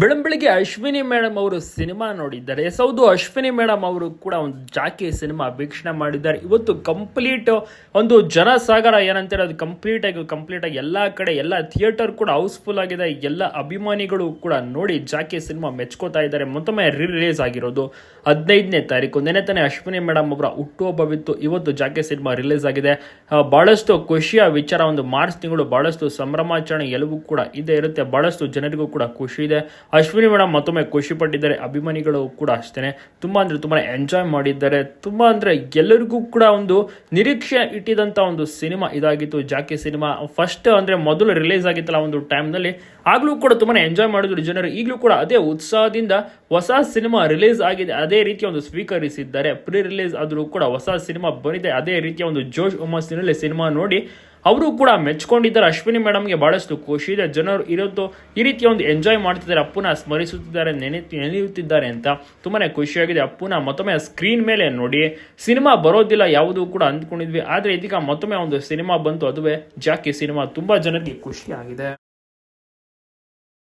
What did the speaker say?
ಬೆಳಂಬೆಳಿಗ್ಗೆ Ashwini madam ಅವರು cinema ನೋಡಿದ್ದಾರೆ. Yes Ashwini madam ಅವರು ಕೂಡ ಒಂದು ಜಾಕಿ ಸಿನಿಮಾ ವೀಕ್ಷಣೆ ಮಾಡಿದ್ದಾರೆ. ಇವತ್ತು ಕಂಪ್ಲೀಟ್ ಒಂದು ಜನಸಾಗರ ಏನಂತಾರೆ, ಅದು ಕಂಪ್ಲೀಟ್ ಆಗಿ ಕಂಪ್ಲೀಟ್ ಆಗಿ ಎಲ್ಲ ಕಡೆ, ಎಲ್ಲ ಥಿಯೇಟರ್ ಕೂಡ ಹೌಸ್ಫುಲ್ ಆಗಿದೆ. ಎಲ್ಲ ಅಭಿಮಾನಿಗಳು ಕೂಡ ನೋಡಿ ಜಾಕಿ ಸಿನಿಮಾ ಮೆಚ್ಕೋತಾ ಇದ್ದಾರೆ. ಮತ್ತೊಮ್ಮೆ ರಿಲೀಸ್ ಆಗಿರೋದು ಹದಿನೈದನೇ ತಾರೀಕು. ನೆನೆ ತಾನೇ ಅಶ್ವಿನಿ ಮೇಡಮ್ ಅವರ ಹುಟ್ಟುಹಬ್ಬವಿತ್ತು. ಇವತ್ತು ಜಾಕಿ ಸಿನಿಮಾ ರಿಲೀಸ್ ಆಗಿದೆ. ಬಹಳಷ್ಟು ಖುಷಿಯ ವಿಚಾರ ಒಂದು ಮಾರ್ಚ್ ತಿಂಗಳು ಬಹಳಷ್ಟು ಸಂಭ್ರಮಾಚರಣೆ ಎಲ್ಲವೂ ಕೂಡ ಇದೇ, ಇರುತ್ತೆ. ಬಹಳಷ್ಟು ಜನರಿಗೂ ಕೂಡ ಖುಷಿ ಇದೆ. ಅಶ್ವಿನಿ ಮೇಡಮ್ ಮತ್ತೊಮ್ಮೆ ಖುಷಿ ಪಟ್ಟಿದ್ದಾರೆ ಅಭಿಮಾನಿಗಳು ಕೂಡ ಅಷ್ಟೇ ತುಂಬ ಅಂದರೆ ತುಂಬಾ ಎಂಜಾಯ್ ಮಾಡಿದ್ದಾರೆ. ತುಂಬ ಅಂದ್ರೆ ಎಲ್ಲರಿಗೂ ಕೂಡ ಒಂದು ನಿರೀಕ್ಷೆ ಇಟ್ಟಿದಂತ ಒಂದು ಸಿನಿಮಾ ಇದಾಗಿತ್ತು. ಜಾಕಿ ಸಿನಿಮಾ ಫಸ್ಟ್ ಅಂದ್ರೆ ಮೊದಲು ರಿಲೀಸ್ ಆಗಿತ್ತಲ್ಲ ಒಂದು ಟೈಮ್ನಲ್ಲಿ ಆಗಲೂ ಕೂಡ ತುಂಬಾ ಎಂಜಾಯ್ ಮಾಡಿದ್ರು ಜನರು. ಈಗಲೂ ಕೂಡ ಅದೇ ಉತ್ಸಾಹದಿಂದ ಹೊಸ ಸಿನಿಮಾ ರಿಲೀಸ್ ಆಗಿದೆ. ಅದೇ ರೀತಿಯ ಒಂದು ಸ್ವೀಕರಿಸಿದ್ದಾರೆ. ಪ್ರೀ ರಿಲೀಸ್ ಆದರೂ ಕೂಡ ಹೊಸ ಸಿನಿಮಾ ಬಂದಿದೆ. ಅದೇ ರೀತಿಯ ಒಂದು ಜೋಶ್ ಉಮ್ಮಸ್ಸಿನಲ್ಲಿ ಸಿನಿಮಾ ನೋಡಿ ಅವರು ಕೂಡ ಮೆಚ್ಕೊಂಡಿದ್ದಾರೆ. ಅಶ್ವಿನಿ ಮೇಡಮ್ಗೆ ಬಹಳಷ್ಟು ಖುಷಿ ಇದೆ. ಜನರು ಇರೋದು ಈ ರೀತಿಯ ಒಂದು ಎಂಜಾಯ್ ಮಾಡ್ತಿದ್ದಾರೆ. ಅಪ್ಪುನ ಸ್ಮರಿಸುತ್ತಿದ್ದಾರೆ, ನೆನೆ, ನೆನೆಯುತ್ತಿದ್ದಾರೆ ಅಂತ ತುಂಬಾ ಖುಷಿಯಾಗಿದೆ. ಅಪ್ಪುನ ಮತ್ತೊಮ್ಮೆ ಸ್ಕ್ರೀನ್ ಮೇಲೆ ನೋಡಿ, ಸಿನಿಮಾ ಬರೋದಿಲ್ಲ, ಯಾವುದು ಕೂಡ ಅಂದ್ಕೊಂಡಿದ್ವಿ. ಆದರೆ ಇದೀಗ ಮತ್ತೊಮ್ಮೆ ಒಂದು ಸಿನಿಮಾ ಬಂತು. ಅದುವೇ ಜಾಕಿ ಸಿನಿಮಾ. ತುಂಬಾ ಜನರಿಗೆ ಖುಷಿ ಆಗಿದೆ